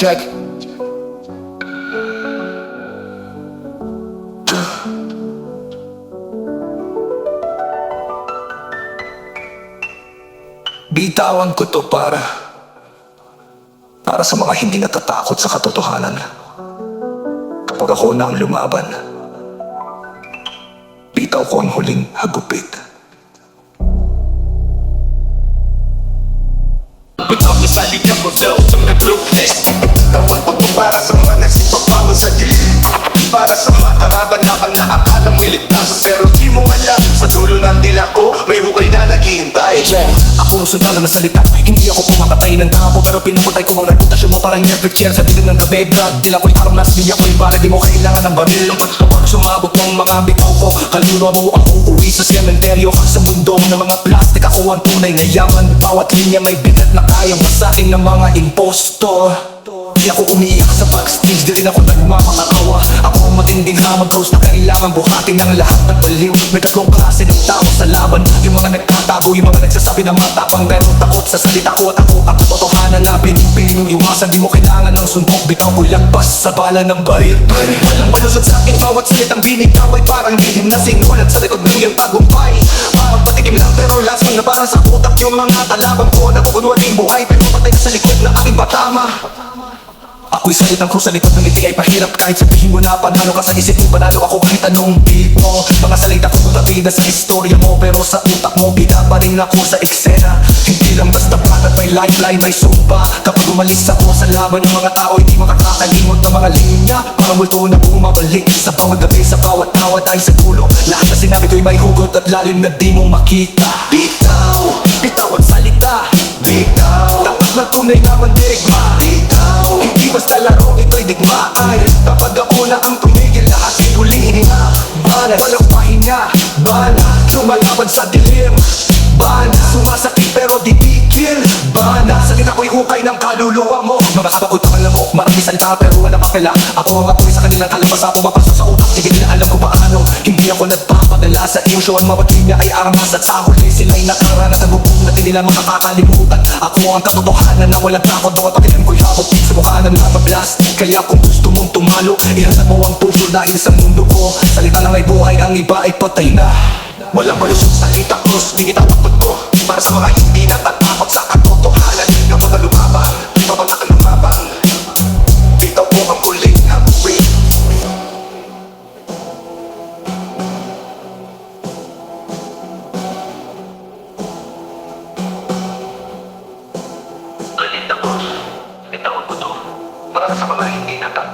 Check. Bitawan ko to para para sa mga hindi natatakot sa katotohanan. Kapag ako na ang lumaban, bitaw ko ang huling hagupit. Ko sa linya ko flow Ang Para sa mataraban na kang naakala mo iligtas Pero di mo alam Sa dulo ng dila ko May hukay na naghihintay Ako ang sundalo na salita Hindi ako pumamatay ng tao Pero pinuputay ko ang reputasyon mo Parang epic chair sa dilim ng gabi Drug Tila ko'y parang nasa linya ko'y para Di mo kailangan ng baril Kapag sumabot ng mga bitaw ko Kaluluwa mo akong uwi sa sementeryo Sa mundo ng mga plastic Ako ang tunay na yaman Bawat linya may bigat na kayang masakin ng mga impostor Di ako umiiyak sa backstage Di rin ako ang Coach na kailangan buhatin ng lahat. Ng baliw May tatlong klase ng tao sa laban. Yung mga nagtatago Yung mga nagsasabi na matapang. Pero takot sa salita ko At ako ang katotohanan na pinipiling iwasan. Di mo kailangan ng suntok Bitaw ko lagpas sa bala ng baril Walang palusot sa akin Bawat salitang binigaw ay parang lihim na sinulat Sa likod ng iyong tagumpay. Parang patikim lang pero lasang na para sa utak Yung mga talabang ko Napupunuan ng buhay Pero patay na sa likod ng aking batama Ako'y salitang kung sa likod ng ngiti ay pahirap. Kahit sabihin mo na panalo ka sa isip mo Panalo ako kahit anong beat mo Mga salita ko kontrabida sa istorya mo Pero sa utak mo bida pa rin ako sa eksena. Hindi lang basta banat may lifeline may sumpa Kapag umalis ako sa laban ng mga tao Hindi makakakalimot ng mga linya. Mga multo na bumabalik Sa bawat gabi sa bawat tawad ay sa dulo Lahat na sinabi ko'y may hugot at lalim na di mo makita. Bitaw, bitaw ang salita. Bitaw, tapat na tunay na mandirigma. Bitaw, Bana, lumalaban sa dilim Bana, sumasakit pero di tigil Bana, sakit ako'y hukay ng kaluluwa mo. Mga sabakot ang alam mo, marami salita pero wala pakila Ako ang apoy sa kanilang talabas ako mapasok sa utak. Sige nila alam ko paano. Hindi ako nagpapadala sa emosyon Mga linya ay armas at sa huli sila'y nakaranas Ang bubong na di nila makakalimutan Ako ang katotohanan na walang takot. Mga pakilim ko'y habot sa mukha ng plastic Kaya kung gusto mong tumalo Ihanap mo ang puso dahil sa mundo ko. Salita na ang iba ay patay na. Walang malusot salita ko, di kita takot ko. Para sa mga hindi natatakot sa katotohanan Ng mga lumabang, ito mga lumabang Ito po ang huling habuwi Galit ako, bitawan ko to. Para sa mga hindi natatakot